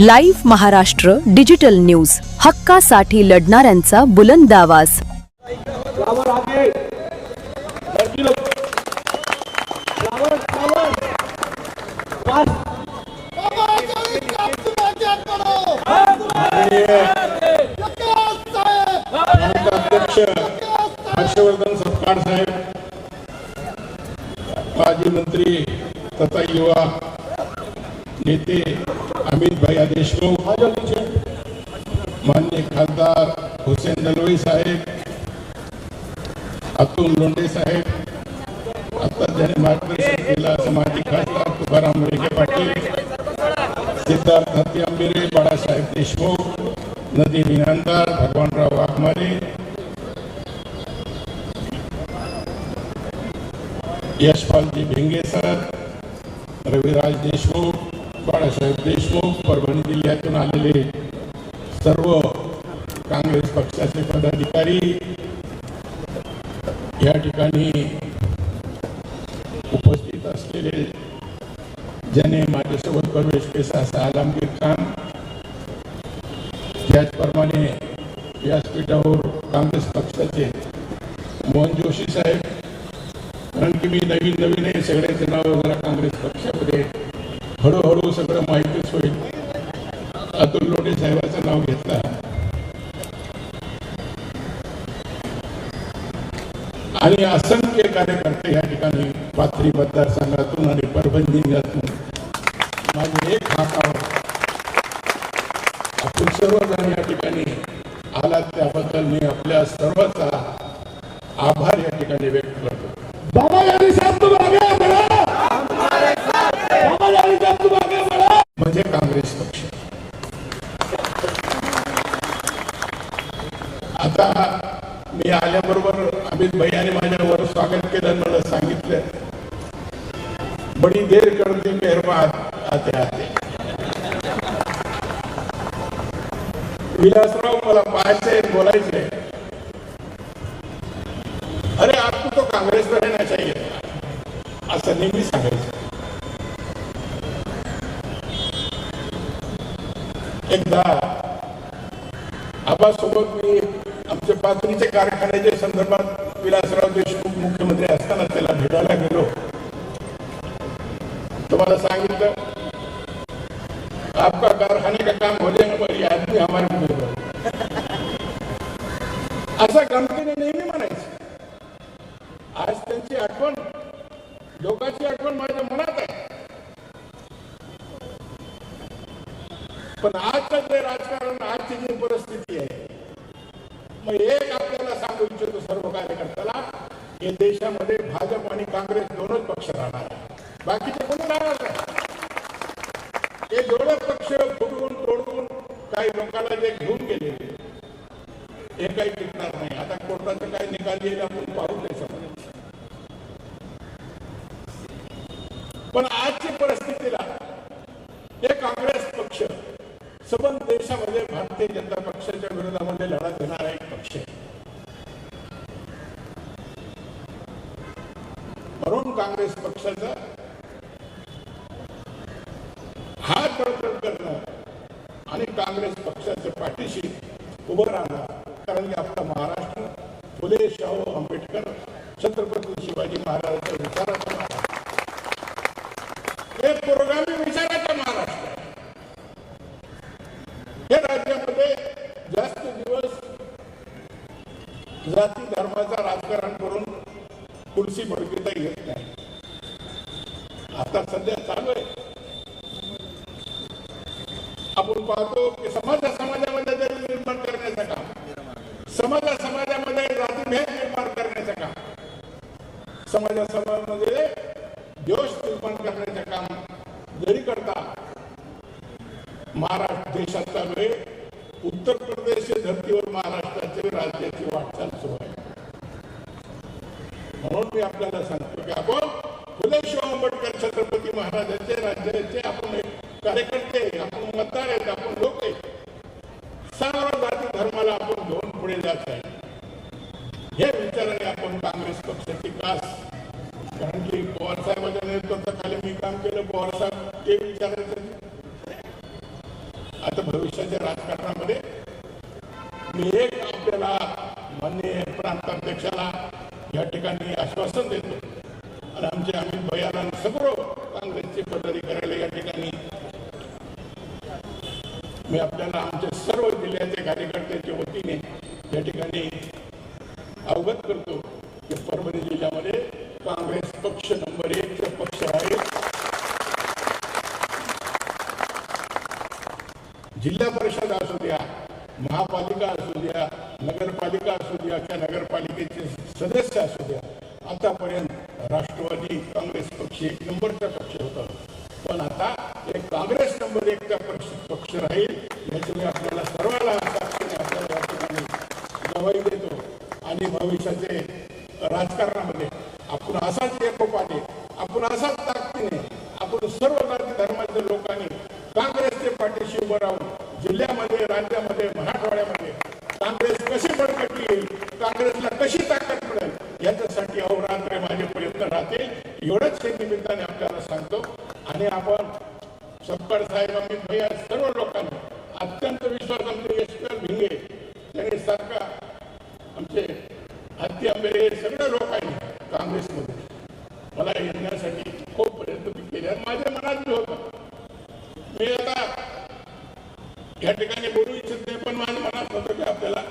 Live Maharashtra digital news. हक्कासाठी लढणाऱ्यांचा बुलंद आवाज. अध्यक्ष हर्षवर्धन सत्कार साहेब माजी मंत्री तथा युवा नेते अमित भैया देशमुख मान्य खासदार हुसेन दलवाई साहेब अतुल लोंडे साहेब आता ज्याने मार्गदर्शन केलं माजी खासदार तुकाराम मुलगे पाटील सिद्धार्थ हत्ती आंबेरे बाळासाहेब देशमुख नदी विनांदार भगवानराव वाघमारे यशपालजी भिंगे सर रविराज देशमुख बाळासाहेब देशमुख परभणी जिल्ह्यातून आलेले सर्व काँग्रेस पक्षाचे पदाधिकारी या ठिकाणी उपस्थित असलेले ज्याने माझ्यासोबत प्रवेश केला असा आलमगीर खान. त्याचप्रमाणे व्यासपीठावर काँग्रेस पक्षाचे मोहन जोशी साहेब. कारण की मी नवीन नवीन आहे सगळ्याचे नाव जरा काँग्रेस पक्षामध्ये हळूहळू सगळं माहितीच होईल. अतुल लोटे साहेबाचं नाव घेतलं. आणि असंख्य कार्यकर्ते या ठिकाणी पाथरी मतदारसंघातून आणि परभणी जिल्ह्यातून. माझे एक हातावर आपण सर्वजण या ठिकाणी आलात त्याबद्दल मी आपल्या सर्वांचा आभार या ठिकाणी व्यक्त करतो. बाबा हे आल्याबरोबर अमित भैयाने माझ्यावर स्वागत केलं मला सांगितलं. बडी देर करते मेहरबान आते आते. विलासराव मला पाहायचंय बोलायचंय. अरे आपको तो काँग्रेस में रहना चाहिए असं नेहमी सांगायचं. एकदा आबासोबत मी आमच्या पातळीच्या कारखान्याच्या संदर्भात विलासराव देशमुख मुख्यमंत्री असताना त्याला भेटायला गेलो. तुम्हाला सांगितलं आपका कारखाने का काम होते जाएगा आदमी हमारे मुंह में गमतीने नेहमी म्हणायचं आज त्यांची आठवण लोकांची आठवण माझ्या मनात आहे. पण आजचं जे राजकारण आजची जी परिस्थिती आहे मग एक आपल्याला सांगू इच्छितो सर्व कार्यकर्त्याला या देशामध्ये भाजप आणि काँग्रेस दोनच पक्ष राहणार बाकीचे कोणी राहणार नाही. हे दोन पक्ष फुटवून तोडवून काही लोकांना जे घेऊन गेले हे काही टिकणार नाही. आता कोर्टाचं काय निकाल येईल आपण पाहू नाही शकत पण आजची परिस्थितीला हे काँग्रेस पक्ष सबंध देशामध्ये भारतीय जनता पक्ष विरोधामध्ये लढा देणारा एक पक्ष आहे म्हणून काँग्रेस पक्षाचा हा बळकट करणं आणि काँग्रेस पक्षाच्या पाठीशी उभं राहणं कारण की आपला महाराष्ट्र फुले शाहू आंबेडकर छत्रपती शिवाजी महाराजांच्या विचाराचा महाराष्ट्र हे पुरोगामी विचाराचा महाराष्ट्र आहे. हे राज्यामध्ये जास्त दिवस जाती धर्माचा राजकारण करून कुर्सी भडकिता येत नाही आता सध्या चालू आहे आपण पाहतो की समाजा समाजामध्ये जरी निर्माण करण्याचं काम. समाजा समाजामध्ये जातीभेद निर्माण करण्याचं काम. समाजा समाजामध्ये दोष निर्माण करण्याचं काम जरी करता महाराष्ट्र देशाचा वेळ उत्तर प्रदेश धर्तीवर महाराष्ट्राचे राज्याची वाटचाल सुरू आहे. म्हणून मी आपल्याला सांगतो की आपण फुले शिव आंबेडकर छत्रपती महाराजांचे राज्याचे आपण एक कार्यकर्ते आपण मतदार आहेत आपण लोक आहेत. सर्व जाती धर्माला आपण घेऊन पुढे जात आहे. हे विचाराने आपण काँग्रेस पक्षाची कास कारण की पवार साहेबांच्या नेतृत्वाखाली मी काम केलं पवार साहेब ते विचारायचं. आता भविष्याच्या राजकारणामध्ये मी एक आपल्याला माननीय प्रांताध्यक्षाला या ठिकाणी आश्वासन देतो. आणि आमचे अमित भैयाला सगळं काँग्रेसचे पदाधिकाऱ्याला या ठिकाणी मी आपल्याला आमच्या सर्व जिल्ह्याच्या कार्यकर्त्यांच्या वतीने या ठिकाणी अवगत करतो की परभणी जिल्ह्यामध्ये काँग्रेस पक्ष नंबर एक पक्ष आहे. जिल्हा परिषद असू द्या महापालिका असू द्या नगरपालिका असू द्या त्या नगरपालिकेचे सदस्य असू द्या आतापर्यंत राष्ट्रवादी काँग्रेस पक्ष एक नंबरचा पक्ष होता. पण आता एक काँग्रेस मध्ये एकचा पक्ष पक्ष राहील याच्यामुळे आपल्याला सर्वांना साक्षीने आपल्याला या ठिकाणी गवाही देतो. आणि भविष्याचे राजकारणामध्ये आपण असाच एकोपाने आपण असाच ताकदीने आपण सर्व जाती धर्माच्या लोकांनी काँग्रेसचे पाठीशी उभं राहून जिल्ह्यामध्ये राज्यामध्ये मराठवाड्यामध्ये काँग्रेस कशी बळकटी येईल काँग्रेसला कशी ताकद मिळेल याच्यासाठी अहोरात्र माझे प्रयत्न राहतील. एवढंच हे निमित्ताने आपल्याला सांगतो. आणि आपण शंकर साहेब अमित भैया सर्व लोकांनी अत्यंत विश्वास आमचे यशपाल भिंगे त्यांनी सारखा आमचे हत्ती आंबेरे सगळे लोकांनी काँग्रेसमध्ये. मला येण्यासाठी खूप प्रयत्न मी केले आणि माझ्या मनात बी होतं. मी आता या ठिकाणी बोलू इच्छित नाही पण माझ्या मनात होतं की आपल्याला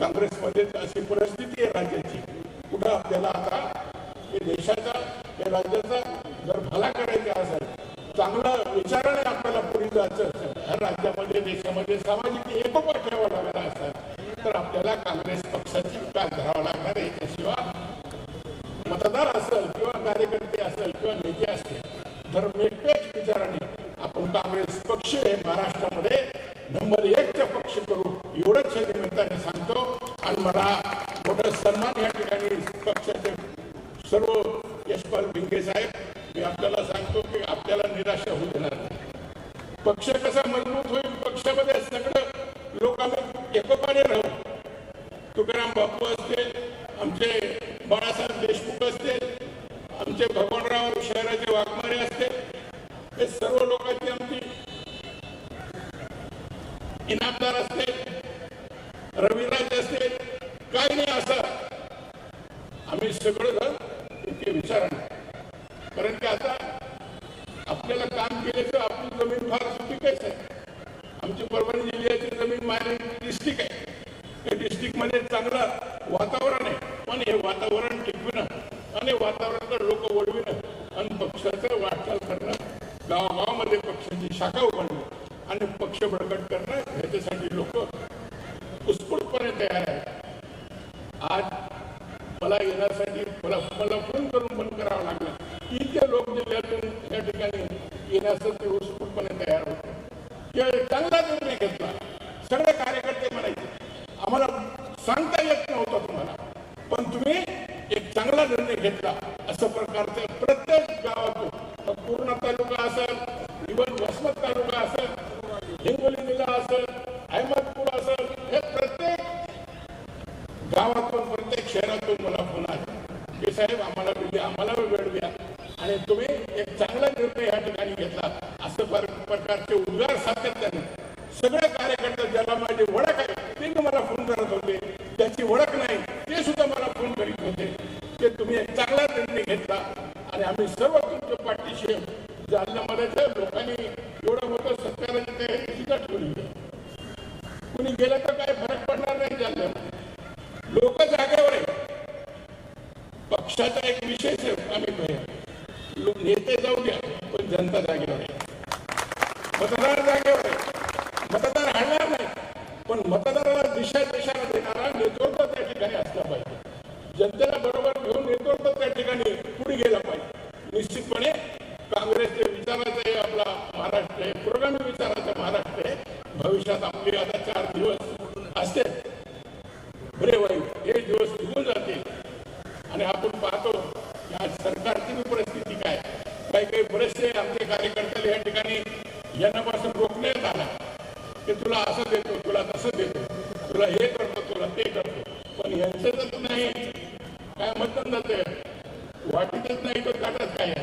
काँग्रेसमध्ये अशी परिस्थिती आहे राज्याची. कुठं आपल्याला आता देशाचा या राज्याचा जर भला करायचा असेल चांगला विचाराने आपल्याला पुढे जायचं असेल ह्या राज्यामध्ये देशामध्ये सामाजिक एकोपा ठेवा लागला असेल तर आपल्याला काँग्रेस पक्षाची विकास धरावा लागणार आहे. याच्याशिवाय मतदार असेल किंवा कार्यकर्ते असेल किंवा नेते असतील तर एकट्याच विचाराने आपण काँग्रेस पक्ष हे महाराष्ट्रामध्ये नंबर एकचा पक्ष करू एवढंच या निमित्ताने सांगतो. आणि मला मोठा सन्मान या ठिकाणी पक्षाचे सर्व यशपाल भिंगे साहेब मी आपल्याला सांगतो की आपल्याला निराशा होऊ देणार नाही. पक्ष कसा मजबूत होईल पक्षामध्ये सगळं लोकांना एकोपाने राहू. तुकाराम बापू असतील आमचे बाळासाहेब देशमुख असतील आमचे भगवानराव शहराचे वाघमारे असतील हे सर्व लोकांची आमची इनामदार असतील रविराज असतील काही नाही असं आम्ही सगळं जण इतके विचाराने कारण की आता आपल्याला काम केले तर आपली जमीन फार सुपीकच आहे आमची परभणी जिल्ह्याची जमीन मायनॉरिटी डिस्ट्रिक्ट आहे त्या डिस्ट्रिक्टमध्ये चांगलं वातावरण आहे. पण हे वातावरण टिकविणं आणि वातावरणाला लोक वळविणं आणि पक्षाचं वाटचाल करणं गावागावामध्ये पक्षाची शाखा उघडणं आणि पक्ष बळकट करणं ह्याच्यासाठी लोक उत्स्फूर्तपणे तयार आहेत. आज मला येण्यासाठी मला मला फोन करून बंद करावं लागलं. इतके लोक जिल्ह्यातून या ठिकाणी येण्यासाठी उत्स्फूर्तपणे तयार होते की चांगला निर्णय घेतला सगळे कार्यकर्ते म्हणायचे आम्हाला सांगता येत नव्हतं तुम्हाला पण तुम्ही एक चांगला निर्णय घेतला असं प्रकारचं प्रत्येक गावातून पूर्ण तालुका असेल इवन वसमत तालुका असेल हिंगोली जिल्हा असेल अहमदपूर असेल हे प्रत्येक गावातून प्रत्येक शहरातून मला फोन आले की साहेब आम्हाला वेळ द्या आम्हाला वेळ द्या आणि तुम्ही एक चांगला निर्णय या ठिकाणी घेतला असं पर- प्रकारचे उद्गार सातत्याने सगळे कार्यकर्ते ज्याला माझी ओळख आहे ते बी मला फोन करत होते त्याची ओळख नाही ते सुद्धा मला फोन करीत होते की तुम्ही एक चांगला निर्णय घेतला. आणि आम्ही सर्व तुमच्या पाठीशी आहे. जालन्यामध्ये लोकांनी एवढं मोठं सत्काराची तयारी ठेवली कुणी गेलं तर काय फरक पडणार नाही जालन्यामध्ये लोक जागेवर आहे पक्षाचा एक विशेष आहे आम्ही नेते जाऊ द्या पण जनता जागेवर आहे. मतदार जागेवर आहे. मतदार हलणार नाही पण मतदाराला दिशा दिशा देणारा नेतृत्व त्या ठिकाणी असला पाहिजे. जनतेला बरोबर घेऊन नेतृत्व त्या ठिकाणी पुढे गेला पाहिजे. निश्चितपणे काँग्रेसचे विचाराचा हे आपला महाराष्ट्र आहे पुरोगामी विचाराचा महाराष्ट्र आहे. भविष्यात आपले आता चार दिवस असते. बरे वाईट हे दिवस निघून जातील आणि आपण पाहतो आज सरकारची बी परिस्थिती काय? काही काही बरेचसे आमचे कार्यकर्ते या ठिकाणी यांनापासून रोखण्यात आला. की तुला असं देतो तुला तसं देतो तुला हे करतो तुला ते करतो. पण यांचंच नाही. काय मतदान जाते वाटीतच नाही तर काटत काय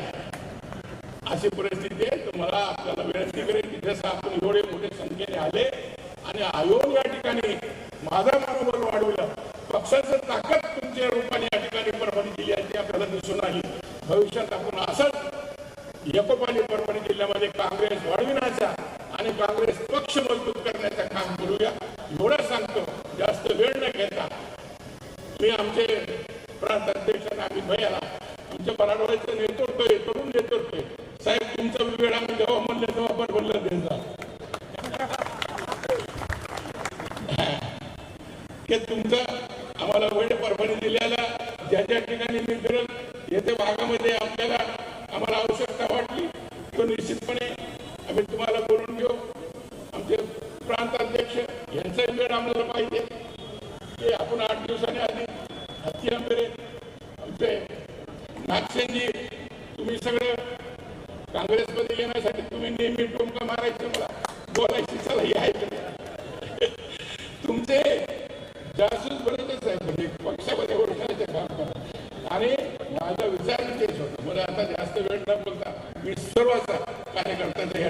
अशी परिस्थिती आहे. तर मला आपल्याला विनंती करेल की जसं आपण एवढे मोठे संख्येने आले. आणि आयोग या ठिकाणी माझा मनोबल वाढवलं. पक्षाचं ताकद तुमच्या रूपाने या ठिकाणी परभणी जिल्ह्याची आपल्याला दिसून आली. भविष्यात आपण असंच एकोपाने परभणी जिल्ह्यामध्ये काँग्रेस वाढविण्याचा आणि काँग्रेस पक्ष मजबूत करण्याचं काम करूया. एवढं सांगतो. जास्त वेळ न घेता. मी आमचे प्रांत आम्ही भयाला. आमच्या मराठवाड्याचं नेतृत्व आहे तरुण नेतृत्व आहे साहेब तुमचा वेळ आम्ही जेव्हा म्हणलं तेव्हा पण त्यांचा की तुमचा आम्हाला वेळ परभणी जिल्ह्याला ज्या ज्या ठिकाणी मी फिरल येथे भागामध्ये आपल्याला आम्हाला आवश्यकता वाटली तो निश्चितपणे आम्ही तुम्हाला बोलून घेऊ आमचे प्रांत अध्यक्ष यांचा वेळ आम्हाला पाहिजे ते आपण आठ दिवसांनी आधी हत्ती आंबेरे आमचे नागसेनजी तुम्ही सगळं काँग्रेसमध्ये येण्यासाठी तुम्ही नेहमी टोमका मारायचं मला बोलायची चला हे ऐकलं तुमचे जासूस बरेचच आहे म्हणजे पक्षामध्ये ओळखायचं काम करा. आणि माझा विचार तेच होतो. मला आता जास्त वेळ न बोलता मी सर्वच कार्यकर्त्यांचा या